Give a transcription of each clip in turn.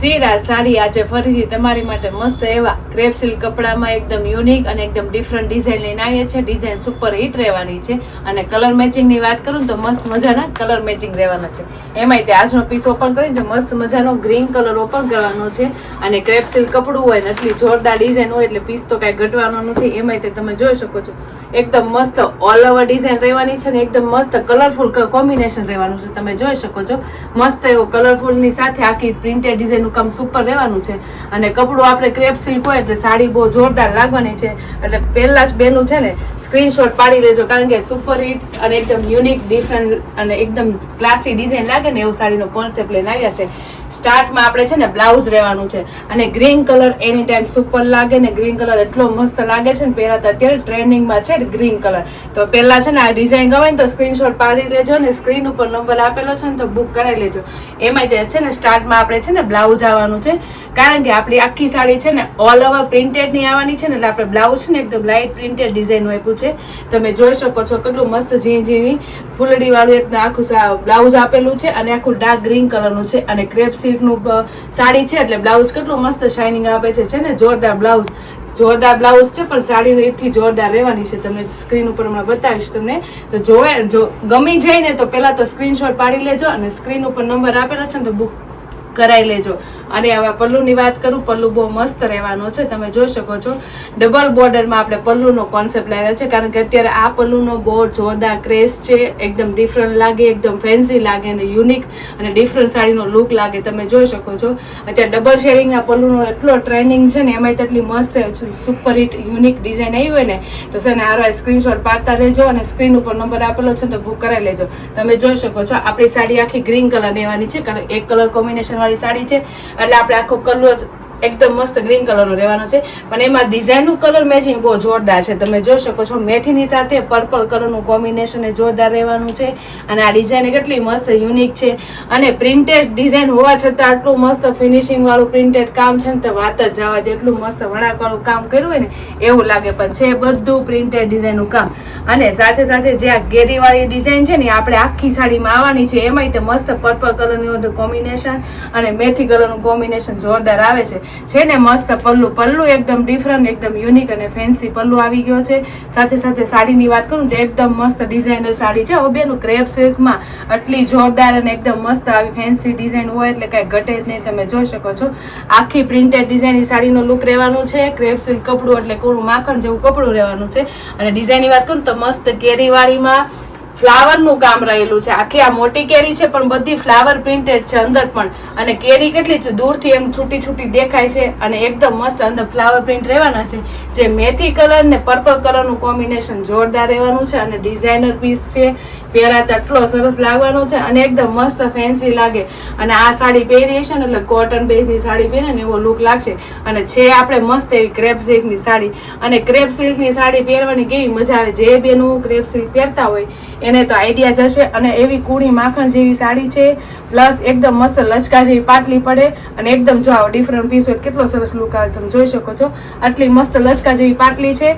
સીરા, સાડી આજે ફરીથી તમારી માટે મસ્ત એવા ક્રેપ સિલ્ક કપડામાં એકદમ યુનિક અને એકદમ ડિફરન્ટ ડિઝાઇન લઈને આવીએ છીએ. ડિઝાઇન સુપર હિટ રહેવાની છે અને કલર મેચિંગની વાત કરું તો મસ્ત મજાના કલર મેચિંગ રહેવાના છે. એમાંય તે આજનો પીસ ઓપન કરી તો મસ્ત મજાનો ગ્રીન કલર ઓપન કરવાનો છે અને ક્રેપ સિલ્ક કપડું હોય ને એટલી જોરદાર ડિઝાઇન હોય એટલે પીસ તો કાંઈ ઘટવાનો નથી. એમાંય તે તમે જોઈ શકો છો. એકદમ મસ્ત ઓલ ઓવર ડિઝાઇન રહેવાની છે ને એકદમ મસ્ત કલરફુલ કોમ્બિનેશન રહેવાનું છે. તમે જોઈ શકો છો. મસ્ત એવો કલરફુલની સાથે આખી પ્રિન્ટેડ ડિઝાઇન નું કામ સુપર રહેવાનું છે. અને કપડું આપણે ક્રેપ સિલ્ક હોય એટલે સાડી બહુ જોરદાર લાગવાની છે. એટલે પહેલા જ બેનું છે ને સ્ક્રીનશોટ પાડી લેજો કારણ કે સુપર હિટ અને એકદમ યુનિક ડિફરન્ટ અને એકદમ ક્લાસી ડિઝાઇન લાગે ને એવું સાડીનો કોન્સેપ્ટ લઈને આવ્યા છે. સ્ટાર્ટમાં આપણે છે ને બ્લાઉઝ રહેવાનું છે અને green colour any time super લાગે ને ગ્રીન કલર એટલો મસ્ત લાગે છે ને પહેલાં તો અત્યારે ટ્રેન્ડિંગમાં છે ગ્રીન કલર તો પહેલાં છે ને આ ડિઝાઇન ગમે ને તો સ્ક્રીનશોટ પાડી લેજો ને સ્ક્રીન ઉપર નંબર આપેલો છે ને તો બુક કરાવી લેજો એમાં તે છે ને સ્ટાર્ટમાં આપણે છે ને બ્લાઉઝ આવવાનું છે કારણ કે આપણી આખી સાડી છે ને ઓલ ઓવર પ્રિન્ટેડની આવવાની છે ને એટલે આપણે બ્લાઉઝ છે ને એકદમ લાઇટ પ્રિન્ટેડ ડિઝાઇન આપ્યું છે તમે જોઈ શકો છો કેટલું મસ્ત ઝીણી ઝીણી ફૂલડી વાળું એક આખું બ્લાઉઝ આપેલું છે અને આખું ડાર્ક ગ્રીન કલરનું છે અને ક્રેપ સિલ્કનું સાડી છે એટલે બ્લાઉઝ કેટલું મસ્ત શાઇનિંગ આપે છે છે ને? જોરદાર બ્લાઉઝ. જોરદાર બ્લાઉઝ છે, પણ સાડી એટલી જોરદાર રહેવાની છે. તમને સ્ક્રીન ઉપર હમણાં બતાવીશ તમને. તો જોવે, જો ગમી જાય ને, તો પહેલાં તો સ્ક્રીનશોટ પાડી લેજો અને સ્ક્રીન ઉપર નંબર આપેલો છે ને, તો બુક કરાવી લેજો. અને હવે પલ્લુની વાત કરું, પલ્લુ બહુ મસ્ત રહેવાનો છે, તમે જોઈ શકો છો. ડબલ બોર્ડરમાં આપણે પલ્લુનો કોન્સેપ્ટ લાવ્યા છે, કારણ કે અત્યારે આ પલ્લુનો બહુ જોરદાર ક્રેઝ છે, એકદમ ડિફરન્ટ લાગે, એકદમ ફેન્સી લાગે અને યુનિક અને ડિફરન્ટ સાડીનો લુક લાગે, તમે જોઈ શકો છો. અત્યારે ડબલ શેડિંગના પલ્લુનો એટલો ટ્રેન્ડિંગ છે ને એમાં તેટલી મસ્ત સુપર હિટ યુનિક ડિઝાઇન આવી હોય ને, તો છે ને આરો સ્ક્રીનશોટ પાડતા રહેજો અને સ્ક્રીન ઉપર નંબર આપેલો છે તો બુક કરાવી લેજો. તમે જોઈ શકો છો, આપણી સાડી આખી ગ્રીન કલર રહેવાની છે, કારણ એક કલર કોમ્બિનેશન વાળી સાડી છે. એટલે આપણે આખો કલર એકદમ મસ્ત ગ્રીન કલરનો રહેવાનો છે. પણ એમાં ડિઝાઇનનું કલર મેચિંગ બહુ જોરદાર છે. તમે જોઈ શકો છો મેથીની સાથે પર્પલ કલરનું કોમ્બિનેશન જોરદાર રહેવાનું છે. અને આ ડિઝાઇન કેટલી મસ્ત યુનિક છે. અને પ્રિન્ટેડ ડિઝાઇન હોવા છતાં આટલું મસ્ત ફિનિશિંગવાળું પ્રિન્ટેડ કામ છે ને તો વાત જ જવા દે. એટલું મસ્ત વણાકવાળું કામ કર્યું હોય ને, એવું લાગે પણ છે બધું પ્રિન્ટેડ ડિઝાઇનનું કામ. અને સાથે સાથે જે આ ગેરીવાળી ડિઝાઇન છે ને આપણે આખી સાડીમાં આવવાની છે. એમાંય તે મસ્ત પર્પલ કલરનું કોમ્બિનેશન અને મેથી કલરનું કોમ્બિનેશન જોરદાર આવે છે. છે ને મસ્ત પલ્લું. પલ્લું એકદમ ડિફરન્ટ એકદમ યુનિક અને ફેન્સી પલ્લુ આવી ગયો છે. સાથે સાથે સાડીની વાત કરું તો એકદમ મસ્ત ડિઝાઇનર સાડી છે. ઓબેનું ક્રેપ સિલ્કમાં આટલી જોરદાર અને એકદમ મસ્ત આવી ફેન્સી ડિઝાઇન હોય એટલે કાંઈ ઘટે જ નહીં. તમે જોઈ શકો છો. આખી પ્રિન્ટેડ ડિઝાઇનની સાડીનો લુક રહેવાનું છે. ક્રેપ સિલ્ક કપડું એટલે કોરું માખણ જેવું કપડું રહેવાનું છે. અને ડિઝાઇનની વાત કરું તો મસ્ત કેરીવાળીમાં ફ્લાવરનું કામ રહેલું છે. આખી આ મોટી કેરી છે, પણ બધી ફ્લાવર પ્રિન્ટેડ છે અંદર પણ. અને કેરી કેટલી દૂરથી એમ છૂટી છૂટી દેખાય છે અને એકદમ મસ્ત અંદર ફ્લાવર પ્રિન્ટ રહેવાના છે. જે મેથી કલર ને પર્પલ કલરનું કોમ્બિનેશન જોરદાર રહેવાનું છે અને ડિઝાઇનર પીસ છે. પહેરાતા એટલો સરસ લાગવાનો છે અને એકદમ મસ્ત ફેન્સી લાગે. અને આ સાડી પહેરીએ છે ને એટલે કોટન બેઝની સાડી પહેરે ને એવો લુક લાગશે. અને છે આપણે મસ્ત એવી ક્રેપ સિલ્કની સાડી. અને ક્રેપ સિલ્કની સાડી પહેરવાની કેવી મજા આવે. જે બેનું ક્રેપ સિલ્ક પહેરતા હોય, એને તો આઈડિયા જશે અને એવી કુણી માખણ જેવી સાડી છે. પ્લસ એકદમ મસ્ત લચકા જેવી પાટલી પડે. અને એકદમ જો આવો ડિફરન્ટ પીસ હોય, કેટલો સરસ લુક આવે. તમે જોઈ શકો છો. આટલી મસ્ત લચકા જેવી પાટલી છે.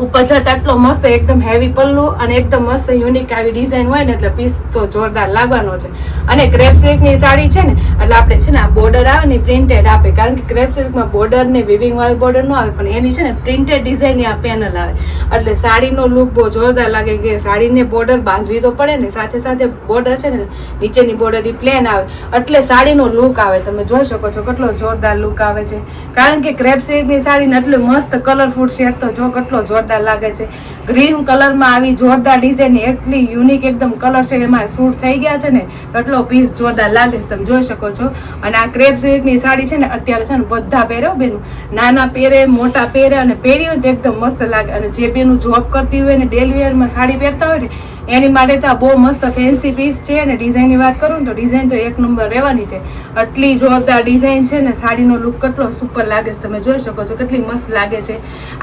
ઉપર જતા એટલો મસ્ત એકદમ હેવી પલ્લુ અને એકદમ મસ્ત યુનિક આવી ડિઝાઇન હોય ને એટલે પીસ તો જોરદાર લાગવાનો છે. અને ક્રેપ સિલ્કની સાડી છે ને, એટલે આપણે છે ને આ બોર્ડર આવે ને પ્રિન્ટેડ આપે. કારણ કે ક્રેપ સિલ્કમાં બોર્ડર ને વિવિંગ વાળી બોર્ડર ન આવે, પણ એની છે ને પ્રિન્ટેડ ડિઝાઇનની આ પેનલ આવે. એટલે સાડીનો લુક બહુ જોરદાર લાગે કે સાડીને બોર્ડર બાંધવી તો પડે ને, સાથે સાથે બોર્ડર છે ને નીચેની બોર્ડર પ્લેન આવે. એટલે સાડીનો લુક આવે. તમે જોઈ શકો છો કેટલો જોરદાર લુક આવે છે. કારણ કે ક્રેપ સિલ્કની સાડીને એટલે મસ્ત કલરફુલ શેડ તો જો કેટલો જોરદાર લાગે છે. ગ્રીન કલરમાં આવી જોરદાર ડિઝાઇન એટલી યુનિક એકદમ કલર છે, એમાં ફ્રૂટ થઈ ગયા છે ને એટલો પીસ જોરદાર લાગે છે, તમે જોઈ શકો છો. અને આ ક્રેપ સિલ્કની સાડી છે ને, અત્યારે છે ને બધા પહેરો બેનું. નાના પહેરે, મોટા પહેરે અને પહેરી હોય તો એકદમ મસ્ત લાગે. અને જે બેનું જોબ કરતી હોય ને ડેલી વેરમાં સાડી પહેરતા હોય ને, એની માટે તો આ બહુ મસ્ત ફેન્સી પીસ છે. અને ડિઝાઇનની વાત કરું ને, તો ડિઝાઇન તો એક નંબર રહેવાની છે. આટલી જોરદાર ડિઝાઇન છે ને, સાડીનો લુક કેટલો સુપર લાગે છે, તમે જોઈ શકો છો, કેટલી મસ્ત લાગે છે.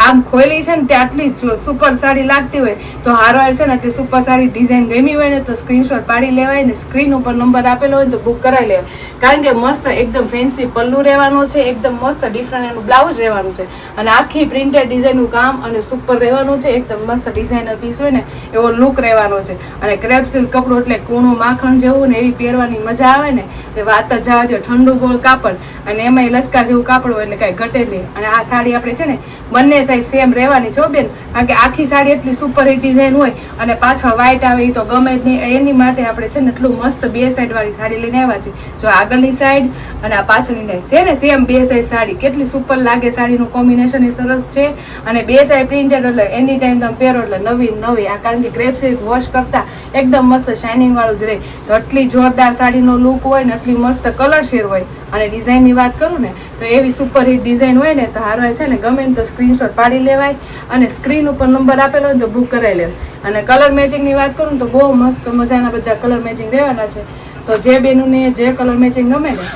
આમ ખોલી છે ને તે આટલી જ સુપર સાડી લાગતી હોય તો હારો છે ને આટલી સુપર સાડી ડિઝાઇન ગમી હોય ને તો સ્ક્રીનશોટ પાડી લેવાય ને સ્ક્રીન ઉપર નંબર આપેલો હોય તો બુક કરાવી લેવાય. કારણ કે મસ્ત એકદમ ફેન્સી પલ્લુ રહેવાનું છે, એકદમ મસ્ત ડિફરન્ટ એનું બ્લાઉઝ રહેવાનું છે. અને આખી પ્રિન્ટેડ ડિઝાઇનનું કામ અને સુપર રહેવાનું છે, એકદમ મસ્ત ડિઝાઇનર પીસ હોય ને એવો લુક રહેવાનો છે. અને ક્રેપ સિલ્ક કપડું એટલે કૂણું માખણ જેવું ને એવી પહેરવાની મજા આવે ને તે વાત જ જવા દો, ઠંડુ ગોળ કાપડ. અને એમાંય લસકા જેવું કાપડ હોય એટલે કાંઈ ઘટે નહીં. અને આ સાડી આપણે છે ને બંને સાઈડ સેમ રહેવાની છો બેન, કારણ કે આખી સાડી એટલી સુપર હિટ ડિઝાઇન હોય અને પાછળ વ્હાઇટ આવે એ તો ગમે જ નહીં. એની માટે આપણે છે ને એટલું મસ્ત બે સાઈડ વાળી સાડી લઈને આવ્યા છે જો આગળની સાઈડ અને આ પાછળની સાઈડ છે ને સેમ બે સાઈડ સાડી. કેટલી સુપર લાગે સાડીનું કોમ્બિનેશન એ સરસ છે. અને બે સાઈડ પ્રિન્ટેડ એટલે એની ટાઈમ તમે પહેરો એટલે નવી નવી. આ કારણ કે ક્રેપ સિલ્ક વોશ કરતા એકદમ મસ્ત શાઇનિંગ વાળું જ રહે. તો એટલી જોરદાર સાડીનો લુક હોય ને એટલી મસ્ત કલર શેર હોય અને ડિઝાઇનની વાત કરું ને, તો એવી સુપરહિટ ડિઝાઇન હોય ને, તો હારવાય છે ને, ગમે ને તો સ્ક્રીનશોટ પાડી લેવાય અને સ્ક્રીન ઉપર નંબર આપેલો હોય તો બુક કરાવી લેવાય. અને કલર મેચિંગની વાત કરું તો બહુ મસ્ત મજાના બધા કલર મેચિંગ રહેવાના છે. તો જે બેનુને જે કલર મેચિંગ ગમે ને,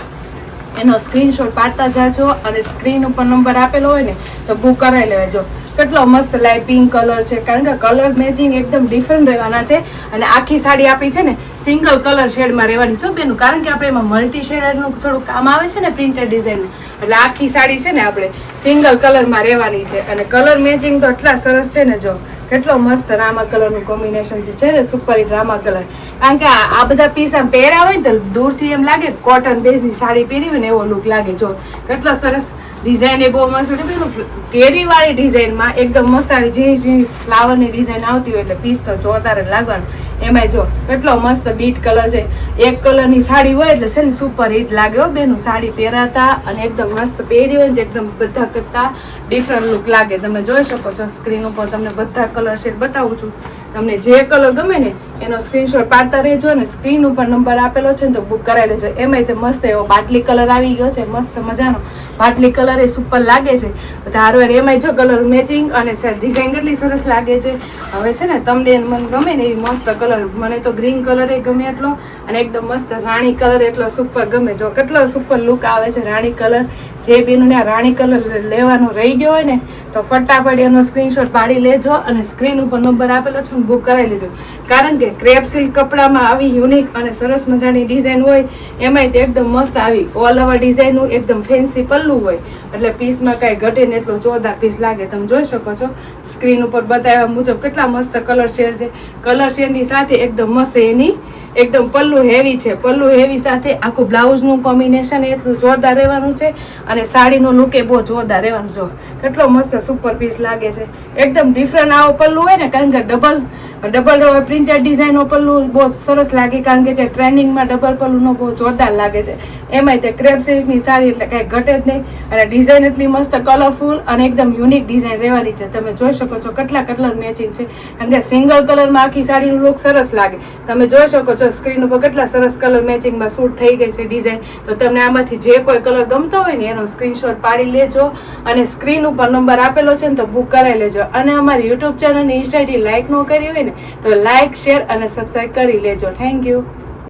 એનો સ્ક્રીનશોટ પાડતા જાજો અને સ્ક્રીન ઉપર નંબર આપેલો હોય ને, તો બુક કરાવી લેજો કેટલો મસ્ત લાઇટ પિંક કલર છે. કારણ કે કલર મેચિંગ એકદમ ડિફરન્ટ રહેવાના છે અને આખી સાડી આપણી છે ને સિંગલ કલર શેડમાં રહેવાની છો બેનું. કારણ કે આપણે એમાં મલ્ટી શેડરનું થોડું કામ આવે છે ને પ્રિન્ટેડ ડિઝાઇનનું એટલે આખી સાડી છે ને આપણે સિંગલ કલરમાં રહેવાની છે. અને કલર મેચિંગ તો એટલા સરસ છે ને જો. કેટલો મસ્ત રામા કલરનું કોમ્બિનેશન છે ને સુપર હિટ રામા કલર કારણ કે આ બધા પીસ આમ પહેર્યા હોય ને તો દૂરથી એમ લાગે કોટન બેઝની સાડી પહેરી હોય ને એવો લુક લાગે જો. કેટલો સરસ ડિઝાઇન એ બહુ મસ્ત હતી પેલું કેરીવાળી ડિઝાઇનમાં એકદમ મસ્ત આવી જે જે ફ્લાવરની ડિઝાઇન આવતી હોય એટલે પીસ તો જોરદાર જ લાગવાનું. એમાંય જો કેટલો મસ્ત બીટ કલર છે. એક કલરની સાડી હોય એટલે છે ને સુપર હિટ લાગે હો બેનું. સાડી પહેરાતા અને એકદમ મસ્ત પહેરી હોય ને એકદમ બધા કરતા ડિફરન્ટ લુક લાગે. તમે જોઈ શકો છો સ્ક્રીન ઉપર તમને બધા કલર શેડ બતાવું છું. તમને જે કલર ગમે ને એનો સ્ક્રીનશોટ પાડતા રહેજો ને સ્ક્રીન ઉપર નંબર આપેલો છે ને તો બુક કરાવી લેજો. એમાંય તે મસ્ત એવો બાટલી કલર આવી ગયો છે. મસ્ત મજાનો બાટલી કલર એ સુપર લાગે છે. ધારો એમાંય જો કલર મેચિંગ અને ડિઝાઇન કેટલી સરસ લાગે છે. હવે છે ને તમને મને ગમે ને એવી મસ્ત કલર મને તો ગ્રીન કલર એ ગમે એટલો અને એકદમ મસ્ત રાણી કલર એટલો સુપર ગમે. જો કેટલો સુપર લુક આવે છે રાણી કલર. જે બેનને આ રાણી કલર લેવાનો રહી ગયો હોય ને, તો ફટાફટ એનો સ્ક્રીનશોટ પાડી લેજો અને સ્ક્રીન ઉપર નંબર આપેલો છે બુક કરાવી લેજો. કારણ કે ક્રેપ સિલ્ક કપડામાં આવી યુનિક અને સરસ મજાની ડિઝાઇન હોય, એમાંય તે એકદમ મસ્ત આવી. ઓલ ઓવર ડિઝાઇનનું એકદમ ફેન્સી પલ્લું હોય. એટલે પીસમાં કાંઈ ઘટે ને એટલો જોરદાર પીસ લાગે. તમે જોઈ શકો છો સ્ક્રીન ઉપર બતાવ્યા મુજબ કેટલા મસ્ત કલર શેડ છે. કલર શેડની સાથે એકદમ મસ્ત એની એકદમ પલ્લુ હેવી છે. પલ્લુ હેવી સાથે આખું બ્લાઉઝનું કોમ્બિનેશન એટલું જોરદાર રહેવાનું છે અને સાડીનો લુક એ બહુ જોરદાર રહેવાનું જો, કેટલો મસ્ત સુપર પીસ લાગે છે. એકદમ ડિફરન્ટ આવો પલ્લુ હોય ને, કારણ કે ડબલ ડબલ પ્રિન્ટેડ ડિઝાઇનનો પલ્લું બહુ સરસ લાગે, કારણ કે તે ટ્રેન્ડિંગમાં ડબલ પલ્લુનો બહુ જોરદાર લાગે છે. એમાંય તે ક્રેપ સિલ્કની સાડી એટલે કાંઈ ઘટે જ નહીં. અને ડિઝાઇન એટલી મસ્ત કલરફુલ અને એકદમ યુનિક ડિઝાઇન રહેવાની છે. તમે જોઈ શકો છો કેટલા કલર મેચિંગ છે. કારણ કે સિંગલ કલરમાં આખી સાડીનું લુક સરસ લાગે. તમે જોઈ શકો છો સ્ક્રીન ઉપર કેટલા સરસ કલર મેચિંગમાં શૂટ થઈ ગઈ છે ડિઝાઇન તો તમને આમાંથી જે કોઈ કલર ગમતો હોય ને એનો સ્ક્રીનશોટ પાડી લેજો અને સ્ક્રીન ઉપર નંબર આપેલો છે ને તો બુક કરાવી લેજો. અને અમારી યુટ્યુબ ચેનલની ઇન્સ્ટાઇડી લાઇક ન કરી હોય ને તો લાઇક શેર અને સબસ્ક્રાઈબ કરી લેજો. Thank you